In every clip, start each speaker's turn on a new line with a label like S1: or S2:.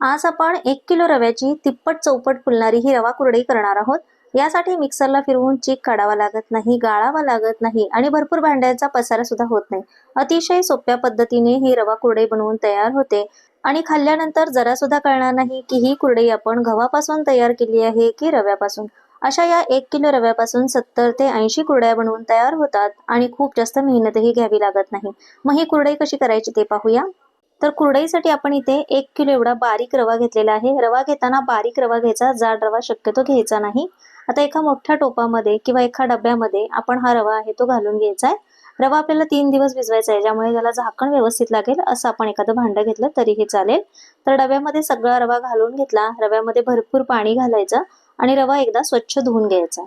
S1: आज आपण एक किलो रव्याची तिप्पट चौपट फुलणारी ही रवा कुरडई करणार आहोत. यासाठी मिक्सरला फिरवून चीक काढावा लागत नाही गाळावा लागत नाही आणि भरपूर भांड्यांचा पसारा सुद्धा होत नाही. अतिशय सोप्या पद्धतीने ही रवा कुरडई बनवून तयार होते. आणि खाल्ल्यानंतर जरा सुद्धा कळणार नाही की ही कुरडई आपण गव्हापासून तयार केली आहे की रव्यापासून. अशा या एक किलो रव्यापासून सत्तर ते ऐंशी कुरड्या बनवून तयार होतात आणि खूप जास्त मेहनतही घ्यावी लागत नाही. मग ही कुरडई कशी करायची ते पाहूया. तर कुरडईसाठी आपण इथे एक किलो एवढा बारीक रवा घेतलेला आहे. रवा घेताना बारीक रवा घ्यायचा जाड रवा शक्यतो घ्यायचा नाही. आता एका मोठ्या टोपामध्ये किंवा एका डब्यामध्ये आपण हा रवा आहे तो घालून घ्यायचा आहे. रवा आपल्याला तीन दिवस भिजवायचा आहे ज्यामुळे त्याला झाकण व्यवस्थित लागेल असं आपण एखादं भांडं घेतलं तरीही चालेल. तर डब्यामध्ये सगळा रवा घालून घेतला रव्यामध्ये भरपूर पाणी घालायचं आणि रवा एकदा स्वच्छ धुवून घ्यायचा.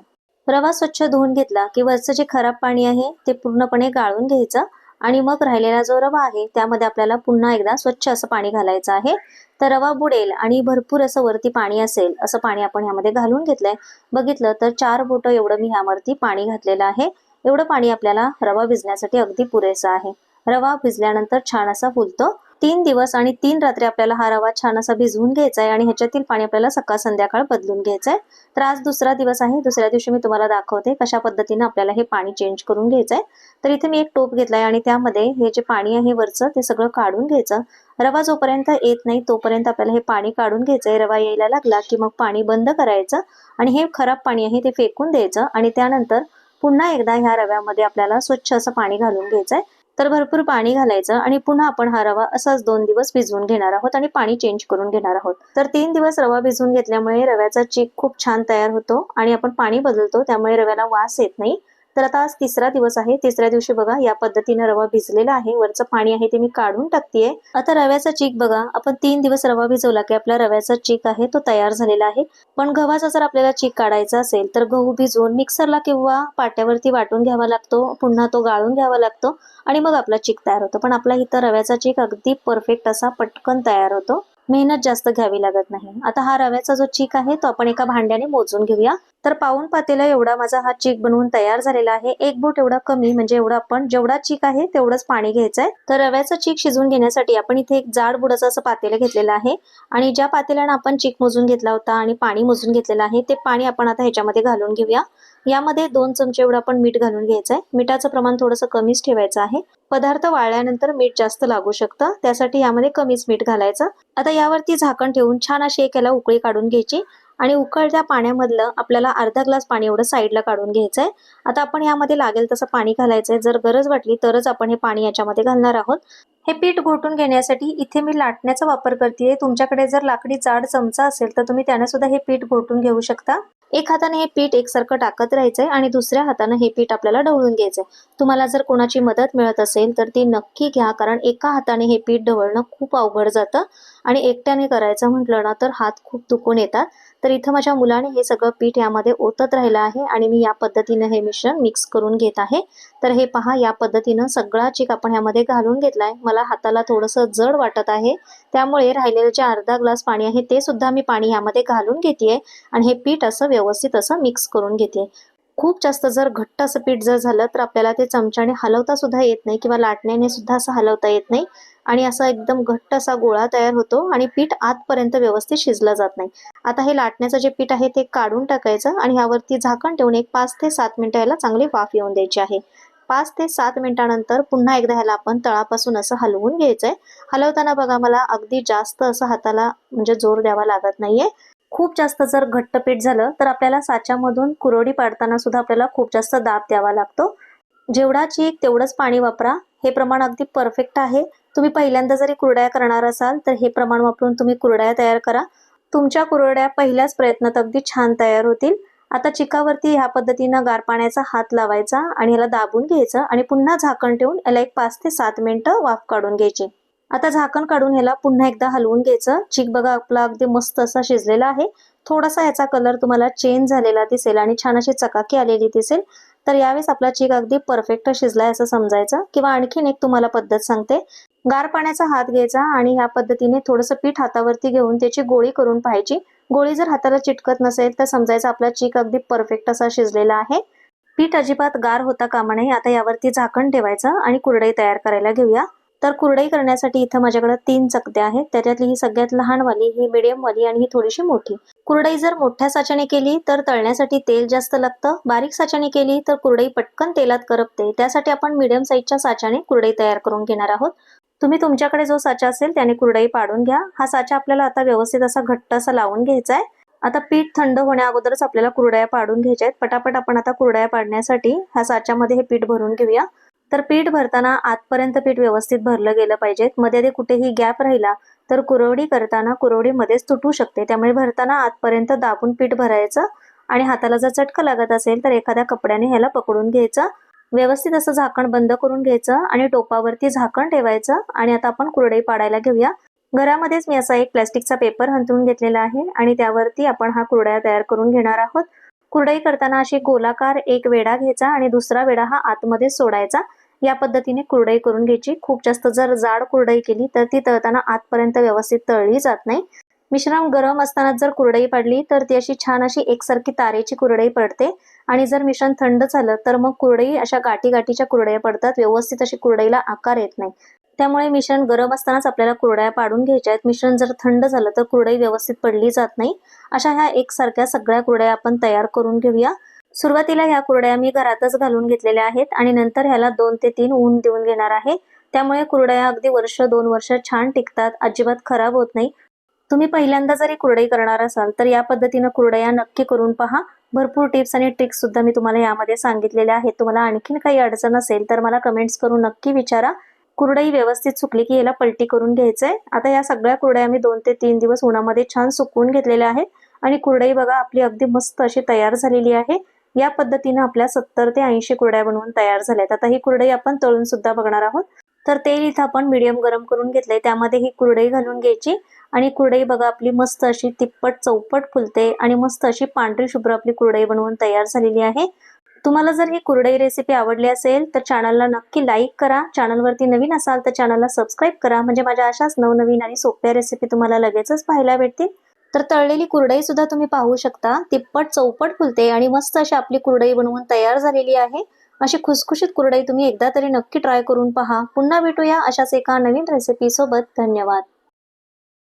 S1: रवा स्वच्छ धुवून घेतला की वरचं जे खराब पाणी आहे ते पूर्णपणे गाळून घ्यायचं. आणि मग राहिलेला जो रवा आहे त्यामध्ये आपल्याला पुन्हा एकदा स्वच्छ असं पाणी घालायचं आहे. तर रवा बुडेल आणि भरपूर असं वरती पाणी असेल असं पाणी आपण ह्यामध्ये घालून घेतलंय. बघितलं तर चार बोटं एवढं मी ह्यावरती पाणी घातलेलं आहे. एवढं पाणी आपल्याला रवा भिजण्यासाठी अगदी पुरेसं आहे. रवा भिजल्यानंतर छान असा फुलतो. तीन दिवस आणि तीन रात्री आपल्याला हा रवा छान असा भिजवून घ्यायचा आहे आणि ह्याच्यातील पाणी आपल्याला सकाळ संध्याकाळ बदलून घ्यायचं आहे तर आज दुसरा दिवस आहे. दुसऱ्या दिवशी मी तुम्हाला दाखवते कशा पद्धतीने आपल्याला हे पाणी चेंज करून घ्यायचं आहे तर इथे मी एक टोप घेतलाय आणि त्यामध्ये हे जे पाणी आहे वरचं ते सगळं काढून घ्यायचं. रवा जोपर्यंत येत नाही तोपर्यंत आपल्याला हे पाणी काढून घ्यायचंय. रवा यायला लागला की मग पाणी बंद करायचं आणि हे खराब पाणी आहे ते फेकून द्यायचं आणि त्यानंतर पुन्हा एकदा ह्या रव्यामध्ये आपल्याला स्वच्छ असं पाणी घालून घ्यायचंय. तर भरपूर पाणी घालायचं आणि पुन्हा आपण हा रवा असाच दोन दिवस भिजवून घेणार आहोत आणि पाणी चेंज करून घेणार आहोत. तर तीन दिवस रवा भिजवून घेतल्यामुळे रव्याचा चीक खूप छान तयार होतो आणि आपण पाणी बदलतो त्यामुळे रव्याला वास येत नाही. तर आता आज तिसरा दिवस आहे. तिसऱ्या दिवशी बघा या पद्धतीने रवा भिजलेला आहे. वरचं पाणी आहे ते मी काढून टाकतेय. आता रव्याचा चीक बघा. आपण तीन दिवस रवा भिजवला की आपला रव्याचा चीक आहे तो तयार झालेला आहे. पण गव्हाचा जर आपल्याला चीक काढायचा असेल तर गहू भिजवून मिक्सरला किंवा पाट्यावरती वाटून घ्यावा लागतो. पुन्हा तो गाळून घ्यावा लागतो आणि मग आपला चीक तयार होतो. पण आपला इथं रव्याचा चीक अगदी परफेक्ट असा पटकन तयार होतो. मेहनत जास्त घ्यावी लागत नाही. आता हा रव्याचा जो चीक आहे तो आपण एका भांड्याने मोजून घेऊया. तर पाऊन पातेला एवढा माझा हा चीक बनवून तयार झालेला आहे. एक बोट एवढा कमी म्हणजे एवढा आपण जेवढा चीक आहे तेवढंच पाणी घ्यायचंय. तर रव्याचा चीक शिजवून घेण्यासाठी आपण इथे एक जाड बुडाचं असं पातेलं घेतलेलं आहे. आणि ज्या पातेल्यानं आपण चीक मोजून घेतला होता आणि पाणी मोजून घेतलेलं आहे ते पाणी आपण आता ह्याच्यामध्ये घालून घेऊया. यामध्ये दोन चमचे एवढं आपण मीठ घालून घ्यायचंय. मिठाचं प्रमाण थोडंसं कमीच ठेवायचं आहे. पदार्थ वाळल्यानंतर मीठ जास्त लागू शकतं. त्यासाठी यामध्ये कमीच मीठ घालायचं. आता यावरती झाकण ठेवून छान अशी एक याला उकळी काढून घ्यायची आणि उकळत्या पाण्यामधलं आपल्याला अर्धा ग्लास पाणी एवढं साईडला काढून घ्यायचंय. आता आपण यामध्ये लागेल तसं पाणी घालायचंय. जर गरज वाटली तरच आपण हे पाणी याच्यामध्ये घालणार आहोत. हे पीठ घोटून घेण्यासाठी इथे मी लाटण्याचा वापर करते तुमच्याकडे जर लाकडी जाड चमचा असेल तर तुम्ही त्याने सुद्धा हे पीठ घोटून घेऊ शकता. एक हाताने हे पीठ एकसारखं टाकत राहायचंय आणि दुसऱ्या हाताने हे पीठ आपल्याला ढवळून घ्यायचंय. तुम्हाला जर कोणाची मदत मिळत असेल तर ती नक्की घ्या कारण एका हाताने हे पीठ ढवळणं खूप अवघड जातं. आणि एकट्याने करायचं म्हटलं ना तर हात खूप दुखून येतात. तर इथं माझ्या मुलाने हे सगळं पीठ यामध्ये ओतत राहिलं आहे आणि मी या पद्धतीनं हे मिश्रण मिक्स करून घेत आहे. तर हे पहा या पद्धतीनं सगळा चिक आपण यामध्ये घालून घेतलाय. मला हाताला थोडंसं जड वाटत आहे. त्यामुळे राहिलेलं जे अर्धा ग्लास पाणी आहे ते सुद्धा मी पाणी यामध्ये घालून घेते आणि हे पीठ असं व्यवस्थित असं मिक्स करून घेते खूप जास्त जर घट्ट असं पीठ जर झालं तर आपल्याला ते चमच्याने हलवता सुद्धा येत नाही किंवा लाटण्याने सुद्धा असं हलवता येत नाही. आणि असा एकदम घट्ट असा गोळा तयार होतो आणि पीठ आतपर्यंत व्यवस्थित शिजला जात नाही. आता हे लाटण्याचं जे पीठ आहे ते काढून टाकायचं आणि ह्यावरती झाकण ठेवून एक पाच ते सात मिनिटं याला चांगली वाफ येऊन द्यायची आहे. पाच ते सात मिनिटानंतर पुन्हा एकदा ह्याला आपण तळापासून असं हलवून घ्यायचंय. हलवताना बघा मला अगदी जास्त असं हाताला म्हणजे जोर द्यावा लागत नाहीये. खूप जास्त जर घट्ट पीठ झालं तर आपल्याला साच्यामधून कुरवडी पाडताना सुद्धा आपल्याला खूप जास्त दाब द्यावा लागतो. जेवढा चीक तेवढंच पाणी वापरा. हे प्रमाण अगदी परफेक्ट आहे. तुम्ही पहिल्यांदा जरी कुरड्या करणार असाल तर हे प्रमाण वापरून तुम्ही कुरड्या तयार करा. तुमच्या कुरड्या पहिल्याच प्रयत्नात अगदी छान तयार होतील. आता चिकावरती ह्या पद्धतीनं गार पाण्याचा हात लावायचा आणि ह्याला दाबून घ्यायचं आणि पुन्हा झाकण ठेवून याला एक पाच ते सात मिनिटं वाफ काढून घ्यायची. आता झाकण काढून ह्याला पुन्हा एकदा हलवून घ्यायचं. चिक बघा आपला अगदी मस्त असा शिजलेला आहे. थोडासा ह्याचा कलर तुम्हाला चेंज झालेला दिसेल आणि छान अशी चकाकी आलेली दिसेल. तर यावेळेस आपला चिक अगदी परफेक्ट शिजलाय असं समजायचं. किंवा आणखीन एक तुम्हाला पद्धत सांगते. गार पाण्याचा हात घ्यायचा आणि ह्या पद्धतीने थोडंसं पीठ हातावरती घेऊन त्याची गोळी करून पाहायची. गोळी जर हाताला चिटकत नसेल तर समजायचं आपला चीक अगदी परफेक्ट असा शिजलेला आहे. पीठ अजिबात गार होता कामा नये. आता यावरती झाकण ठेवायचं आणि कुरडई तयार करायला घेऊया. तर कुरडई करण्यासाठी इथं माझ्याकडे तीन चकत्या आहेत. त्याच्यातली ही सगळ्यात लहानवाली ही मिडियमवाली आणि ही थोडीशी मोठी. कुरडई जर मोठ्या साच्याने केली तर तळण्यासाठी तेल जास्त लागतं. बारीक साच्याने केली तर कुरडई पटकन तेलात करपते. त्यासाठी आपण मिडियम साईजच्या साच्याने कुरडई तयार करून घेणार आहोत. तुम्ही तुमच्याकडे जो साचा असेल त्याने कुरडई पाडून घ्या. हा साचा आपल्याला आता व्यवस्थित असा घट्ट असा लावून घ्यायचा आहे. आता पीठ थंड होण्या अगोदरच आपल्याला कुरडया पाडून घ्यायच्या आहेत. पटापट आपण आता कुरडया पाडण्यासाठी ह्या साच्यामध्ये हे पीठ भरून घेऊया. तर पीठ भरताना आतपर्यंत पीठ व्यवस्थित भरलं गेलं पाहिजे. मध्ये कुठेही गॅप राहिला तर कुरवडी करताना कुरवडी मध्येच तुटू शकते. त्यामुळे भरताना आतपर्यंत दाबून पीठ भरायचं आणि हाताला जर चटकं लागत असेल तर एखाद्या कपड्याने ह्याला पकडून घ्यायचं. व्यवस्थित असं झाकण बंद करून घ्यायचं आणि टोपावरती झाकण ठेवायचं आणि आता आपण कुरडई पाडायला घेऊया. घरामध्येच मी असा एक प्लॅस्टिकचा पेपर हंतरून घेतलेला आहे आणि त्यावरती आपण हा कुरडया तयार करून घेणार आहोत. कुरडई करताना अशी गोलाकार एक वेडा घ्यायचा आणि दुसरा वेडा हा आतमध्ये सोडायचा. या पद्धतीने कुरडई करून घ्यायची. खूप जास्त जर जाड कुरडई केली तर ती तळताना आतपर्यंत व्यवस्थित तळली जात नाही. मिश्रण गरम असताना जर कुरडई पडली तर ती अशी छान अशी एकसारखी तारेची कुरडई पडते. आणि जर मिश्रण थंड झालं तर मग कुरडई अशा गाठी गाठीच्या कुरडया पडतात. व्यवस्थित अशी कुरडईला आकार येत नाही. त्यामुळे मिश्रण गरम असतानाच आपल्याला कुरडया पाडून घ्यायच्या आहेत. मिश्रण जर थंड झालं तर कुरडई व्यवस्थित पडली जात नाही. अशा ह्या एकसारख्या सगळ्या कुरडया आपण तयार करून घेऊया. सुरुवातीला ह्या कुरड्या मी घरातच घालून घेतलेल्या आहेत आणि नंतर ह्याला दोन ते तीन ऊन देऊन घेणार आहे. त्यामुळे कुरडया अगदी वर्ष दोन वर्ष छान टिकतात. अजिबात खराब होत नाही. तुम्ही पहिल्यांदा जरी कुरडई करणार असाल तर या पद्धतीनं कुरडया नक्की करून पहा. भरपूर टिप्स आणि ट्रिक्स सुद्धा मी तुम्हाला यामध्ये सांगितलेल्या आहेत. तुम्हाला आणखीन काही अडचण असेल तर मला कमेंट्स करून नक्की विचारा. कुरडई व्यवस्थित सुकली की याला पलटी करून घ्यायचंय. आता या सगळ्या कुरड्या मी दोन ते तीन दिवस उन्हामध्ये छान सुकवून घेतलेल्या आहेत. आणि कुरडई बघा आपली अगदी मस्त अशी तयार झालेली आहे. या पद्धतीनं आपल्या सत्तर ते ऐंशी कुरड्या बनवून तयार झाल्यात आता ही कुरडई आपण तळून सुद्धा बघणार आहोत. तर तेल इथं आपण मीडियम गरम करून घेतलंय. त्यामध्ये ही कुरडई घालून घ्यायची. आणि कुरडई बघा आपली मस्त अशी तिप्पट चौपट फुलते आणि मस्त अशी पांढरी शुभ्र आपली कुरडई बनवून तयार झालेली आहे. तुम्हाला जर ही कुरडई रेसिपी आवडली असेल तर चॅनलला नक्की लाईक करा. चॅनलवरती नवीन असाल तर चॅनलला सबस्क्राईब करा. म्हणजे माझ्या अशाच नवनवीन आणि सोप्या रेसिपी तुम्हाला लगेचच पाहायला भेटतील. तर तळलेली कुरडई सुद्धा तुम्ही पाहू शकता. तिप्पट चौपट फुलते आणि मस्त अशी आपली कुरडई बनवून तयार झालेली आहे. अशी खुसखुशीत कुरडई तुम्ही एकदा तरी नक्की ट्राय करून पहा. पुन्हा भेटूया अशाच एका नवीन रेसिपी सोबत. धन्यवाद.